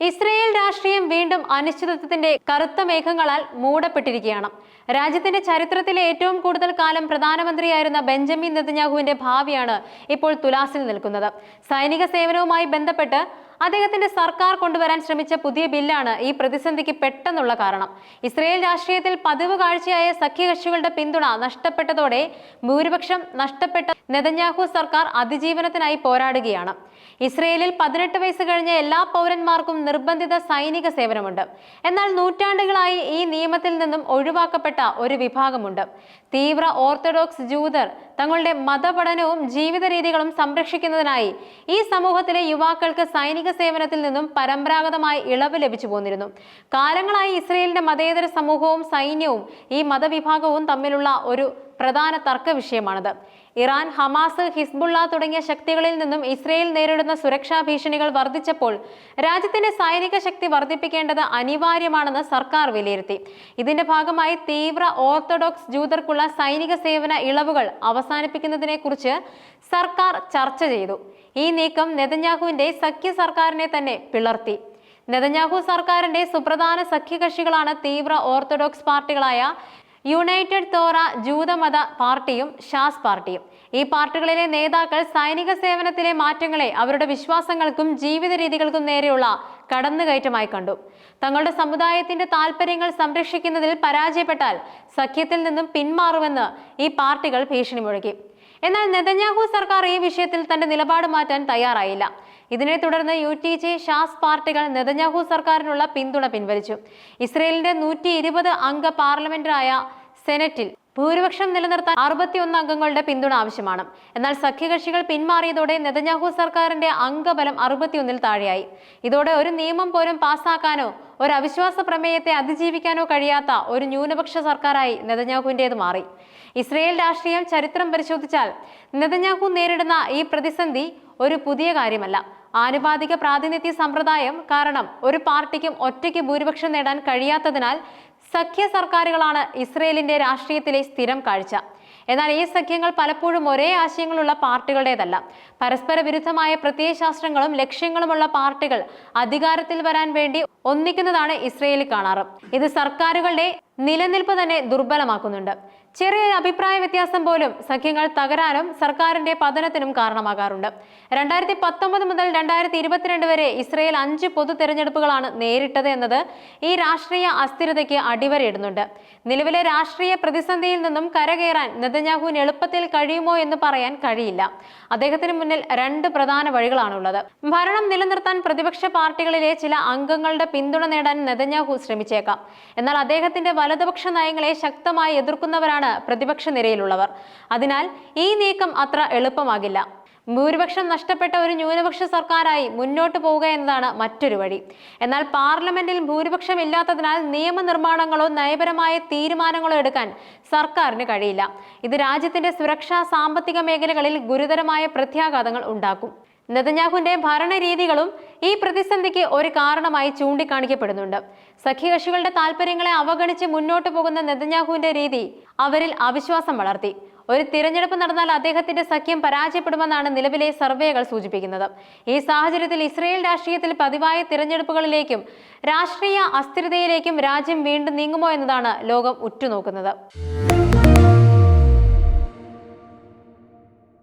Israel രാഷ്ട്രീയം വീണ്ടും അനിശ്ചിതത്വത്തിന്റെ കറുത്ത മേഘങ്ങളാൽ മൂടപ്പെട്ടിരിക്കുകയാണ്. രാജ്യത്തിന്റെ ചരിത്രത്തിലെ ഏറ്റവും കൂടുതൽ കാലം പ്രധാനമന്ത്രിയായിരുന്ന ബെഞ്ചമിൻ നെതന്യാഹുവിന്റെ ഭാവിയാണ് ഇപ്പോൾ തുലാസിൽ നിൽക്കുന്നത്. സൈനിക സേവനവുമായി ബന്ധപ്പെട്ട് അദ്ദേഹത്തിന്റെ സർക്കാർ കൊണ്ടുവരാൻ ശ്രമിച്ച പുതിയ ബില്ലാണ് ഈ പ്രതിസന്ധിക്ക് പെട്ടെന്നുള്ള കാരണം. ഇസ്രയേൽ രാഷ്ട്രീയത്തിൽ പതിവ് കാഴ്ചയായ സഖ്യകക്ഷികളുടെ പിന്തുണ നഷ്ടപ്പെട്ടതോടെ ഭൂരിപക്ഷം നഷ്ടപ്പെട്ട നെതന്യാഹു സർക്കാർ അതിജീവനത്തിനായി പോരാടുകയാണ്. ഇസ്രയേലിൽ പതിനെട്ട് വയസ്സ് കഴിഞ്ഞ എല്ലാ പൗരന്മാർക്കും നിർബന്ധിത സൈനിക സേവനമുണ്ട്. എന്നാൽ നൂറ്റാണ്ടുകളായി ഈ നിയമത്തിൽ നിന്നും ഒഴിവാക്കപ്പെട്ട ഒരു വിഭാഗമുണ്ട്. തീവ്ര ഓർത്തഡോക്സ് ജൂതർ തങ്ങളുടെ മതപഠനവും ജീവിത രീതികളും സംരക്ഷിക്കുന്നതിനായി ഈ സമൂഹത്തിലെ യുവാക്കൾക്ക് സൈനിക സേവനത്തിൽ നിന്നും പരമ്പരാഗതമായി ഇളവ് ലഭിച്ചു പോന്നിരുന്നു. കാലങ്ങളായി ഇസ്രയേലിന്റെ മതേതര സമൂഹവും സൈന്യവും ഈ മതവിഭാഗവും തമ്മിലുള്ള ഒരു പ്രധാന തർക്ക വിഷയമാണിത്. ഇറാൻ ഹമാസ് ഹിസ്ബുള്ള തുടങ്ങിയ ശക്തികളിൽ നിന്നും ഇസ്രയേൽ നേരിടുന്ന സുരക്ഷാ ഭീഷണികൾ വർദ്ധിച്ചപ്പോൾ രാജ്യത്തിന്റെ സൈനിക ശക്തി വർദ്ധിപ്പിക്കേണ്ടത് അനിവാര്യമാണെന്ന് സർക്കാർ വിലയിരുത്തി. ഇതിന്റെ ഭാഗമായി തീവ്ര ഓർത്തഡോക്സ് ജൂതർക്കുള്ള സൈനിക സേവന ഇളവുകൾ അവസാനിപ്പിക്കുന്നതിനെക്കുറിച്ച് സർക്കാർ ചർച്ച ചെയ്തു. ഈ നീക്കം നെതന്യാഹുവിന്റെ സഖ്യ സർക്കാരിനെ തന്നെ പിളർത്തി. നെതന്യാഹു സർക്കാരിന്റെ സുപ്രധാന സഖ്യകക്ഷികളാണ് തീവ്ര ഓർത്തഡോക്സ് പാർട്ടികളായ യുണൈറ്റഡ് തോറ ജൂതമത പാർട്ടിയും ഷാസ് പാർട്ടിയും. ഈ പാർട്ടികളിലെ നേതാക്കൾ സൈനിക സേവനത്തിലെ മാറ്റങ്ങളെ അവരുടെ വിശ്വാസങ്ങൾക്കും ജീവിത രീതികൾക്കും നേരെയുള്ള കടന്നുകയറ്റമായി കണ്ടു. തങ്ങളുടെ സമുദായത്തിന്റെ താല്പര്യങ്ങൾ സംരക്ഷിക്കുന്നതിൽ പരാജയപ്പെട്ടാൽ സഖ്യത്തിൽ നിന്നും പിന്മാറുമെന്ന് ഈ പാർട്ടികൾ ഭീഷണി മുഴക്കി എന്നാൽ നെതന്യാഹു സർക്കാർ ഈ വിഷയത്തിൽ തന്റെ നിലപാട് മാറ്റാൻ തയ്യാറായില്ല. ഇതിനെ തുടർന്ന് യു ടി ജെ ഷാസ് പാർട്ടികൾ നെതന്യാഹു സർക്കാരിനുള്ള പിന്തുണ പിൻവലിച്ചു. ഇസ്രയേലിന്റെ നൂറ്റി അംഗ പാർലമെന്റായ സെനറ്റിൽ ഭൂരിപക്ഷം നിലനിർത്താൻ അറുപത്തിയൊന്ന് അംഗങ്ങളുടെ പിന്തുണ ആവശ്യമാണ്. എന്നാൽ സഖ്യകക്ഷികൾ പിന്മാറിയതോടെ നെതന്യാഹു സർക്കാരിന്റെ അംഗബലം അറുപത്തിയൊന്നിൽ താഴെയായി. ഇതോടെ ഒരു നിയമം പോലും പാസ്സാക്കാനോ ഒരു അവിശ്വാസ പ്രമേയത്തെ അതിജീവിക്കാനോ കഴിയാത്ത ഒരു ന്യൂനപക്ഷ സർക്കാരായി നെതന്യാഹുവിന്റേത് മാറി. ഇസ്രയേൽ രാഷ്ട്രീയം ചരിത്രം പരിശോധിച്ചാൽ നെതന്യാഹു നേരിടുന്ന ഈ പ്രതിസന്ധി ഒരു പുതിയ കാര്യമല്ല. ആനുപാതിക പ്രാതിനിധ്യ സമ്പ്രദായം കാരണം ഒരു പാർട്ടിക്കും ഒറ്റയ്ക്ക് ഭൂരിപക്ഷം നേടാൻ കഴിയാത്തതിനാൽ സഖ്യ സർക്കാരുകളാണ് ഇസ്രയേലിന്റെ രാഷ്ട്രീയത്തിലെ സ്ഥിരം കാഴ്ച. എന്നാൽ ഈ സഖ്യങ്ങൾ പലപ്പോഴും ഒരേ ആശയങ്ങളുള്ള പാർട്ടികളുടേതല്ല. പരസ്പര വിരുദ്ധമായ പ്രത്യയശാസ്ത്രങ്ങളും ലക്ഷ്യങ്ങളുമുള്ള പാർട്ടികൾ അധികാരത്തിൽ വരാൻ വേണ്ടി ഒന്നിക്കുന്നതാണ് ഇസ്രയേലിൽ കാണാറ്. ഇത് സർക്കാരുകളുടെ നിലനിൽപ്പ് തന്നെ ദുർബലമാക്കുന്നുണ്ട്. ചെറിയ അഭിപ്രായ വ്യത്യാസം പോലും സഖ്യങ്ങൾ തകരാനും സർക്കാരിന്റെ പതനത്തിനും കാരണമാകാറുണ്ട്. രണ്ടായിരത്തി പത്തൊമ്പത് മുതൽ രണ്ടായിരത്തി ഇരുപത്തിരണ്ട് വരെ ഇസ്രയേൽ അഞ്ച് പൊതു തെരഞ്ഞെടുപ്പുകളാണ് നേരിട്ടത് എന്നത് ഈ രാഷ്ട്രീയ അസ്ഥിരതയ്ക്ക് അടിവരയിടുന്നുണ്ട്. നിലവിലെ രാഷ്ട്രീയ പ്രതിസന്ധിയിൽ നിന്നും കരകയറാൻ നെതന്യാഹുവിന് എളുപ്പത്തിൽ കഴിയുമോ എന്ന് പറയാൻ കഴിയില്ല. അദ്ദേഹത്തിന് മുന്നിൽ രണ്ട് പ്രധാന വഴികളാണുള്ളത്. ഭരണം നിലനിർത്താൻ പ്രതിപക്ഷ പാർട്ടികളിലെ ചില അംഗങ്ങളുടെ പിന്തുണ നേടാൻ നെതന്യാഹു ശ്രമിച്ചേക്കാം. എന്നാൽ അദ്ദേഹത്തിന്റെ വലതുപക്ഷ നയങ്ങളെ ശക്തമായി എതിർക്കുന്നവരാണ് പ്രതിപക്ഷ നിരയിലുള്ളവർ. അതിനാൽ ഈ നീക്കം അത്ര എളുപ്പമാകില്ല. ഭൂരിപക്ഷം നഷ്ടപ്പെട്ട ഒരു ന്യൂനപക്ഷ സർക്കാരായി മുന്നോട്ട് പോവുക എന്നതാണ് മറ്റൊരു വഴി. എന്നാൽ പാർലമെന്റിൽ ഭൂരിപക്ഷം ഇല്ലാത്തതിനാൽ നിയമനിർമ്മാണങ്ങളോ നയപരമായ തീരുമാനങ്ങളോ എടുക്കാൻ സർക്കാരിന് കഴിയില്ല. ഇത് രാജ്യത്തിന്റെ സുരക്ഷാ സാമ്പത്തിക മേഖലകളിൽ ഗുരുതരമായ പ്രത്യാഘാതങ്ങൾ ഉണ്ടാക്കും. നെതന്യാഹുവിന്റെ ഭരണരീതികളും ഈ പ്രതിസന്ധിക്ക് ഒരു കാരണമായി ചൂണ്ടിക്കാണിക്കപ്പെടുന്നുണ്ട്. സഖ്യകക്ഷികളുടെ താല്പര്യങ്ങളെ അവഗണിച്ച് മുന്നോട്ട് പോകുന്ന നെതന്യാഹുവിന്റെ രീതി അവരിൽ അവിശ്വാസം വളർത്തി. ഒരു തിരഞ്ഞെടുപ്പ് നടന്നാൽ അദ്ദേഹത്തിന്റെ സഖ്യം പരാജയപ്പെടുമെന്നാണ് നിലവിലെ സർവേകൾ സൂചിപ്പിക്കുന്നത്. ഈ സാഹചര്യത്തിൽ ഇസ്രയേൽ രാഷ്ട്രീയത്തിൽ പതിവായ തിരഞ്ഞെടുപ്പുകളിലേക്കും രാഷ്ട്രീയ അസ്ഥിരതയിലേക്കും രാജ്യം വീണ്ടും നീങ്ങുമോ എന്നതാണ് ലോകം ഉറ്റുനോക്കുന്നത്.